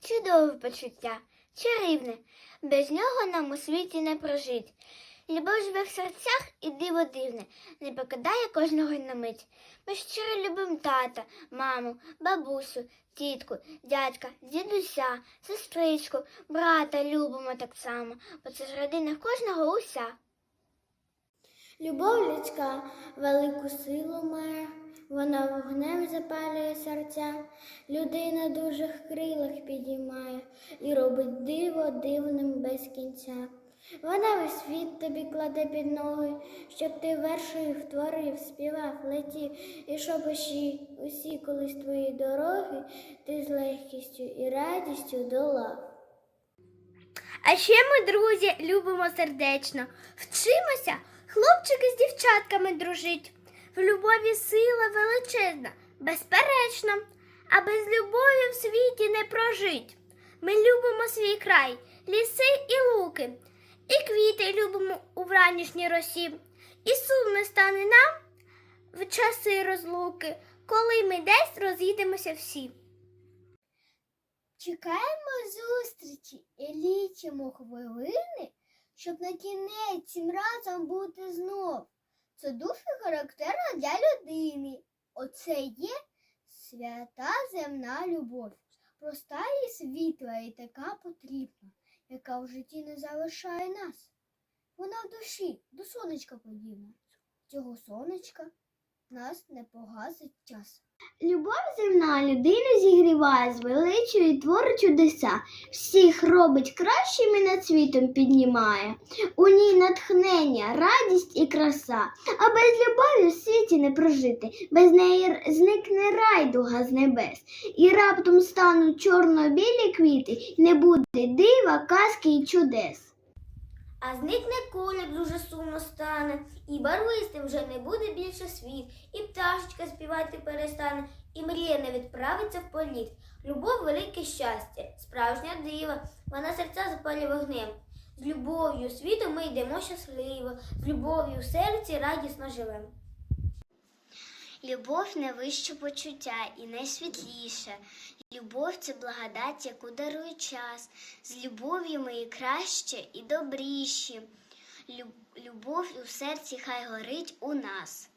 чудове почуття, чарівне, без нього нам у світі не прожить. Любов живе в серцях і диво дивне, не покидає кожного на мить. Ми щиро любимо тата, маму, бабусю, тітку, дядька, дідуся, сестричку, брата любимо так само, бо це ж родина кожного уся. Любов людська велику силу має, вона вогнем запалює серця, людина дужих крилах підіймає і робить диво дивним без кінця. Вона весь світ тобі кладе під ноги, щоб ти вершою творив, співав, летів, і щоб усі, усі колись твої дороги ти з легкістю і радістю долав. А ще ми, друзі, любимо сердечно, вчимося хлопчики з дівчатками дружить. В любові сила величезна, безперечна, а без любові в світі не прожить. Ми любимо свій край, ліси і луки, і квіти любимо у вранішній росі, і сумно стане нам в часи розлуки, коли ми десь роз'їдемося всі. Чекаємо зустрічі і лічимо хвилини, щоб на кінець цим разом бути знов. Це дуже характерно для людини. Оце є свята земна любов, проста і світла, і така потрібна, яка в житті не залишає нас. Вона в душі до сонечка подібна. Цього сонечка нас не погасить час. Любов земна людину зігріває, звеличує і творить чудеса. Всіх робить кращими над світом піднімає. У ній натхнення, радість і краса. А без любові в світі не прожити. Без неї зникне райдуга з небес. І раптом стануть чорно-білі квіти, не буде дива, казки і чудес. А зникне колір дуже сумно стане, і барвистим вже не буде більше світ, і пташечка співати перестане, і мрія не відправиться в політ. Любов велике щастя, справжня дива, вона серця запалює вогнем. З любов'ю світу ми йдемо щасливо, з любов'ю в серці радісно живемо. Любов найвище почуття і найсвітліше. Любов це благодать, яку дарує час. З любов'ю ми і краще, і добріші. Любов у серці хай горить у нас.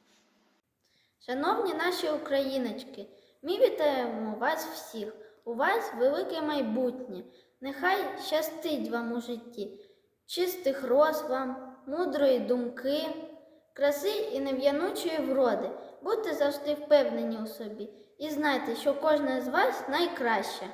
Шановні наші україночки, ми вітаємо вас всіх. У вас велике майбутнє. Нехай щастить вам у житті, чистих роз вам, мудрої думки, краси і нев'янучої вроди. Будьте завжди впевнені у собі і знайте, що кожна з вас найкраща.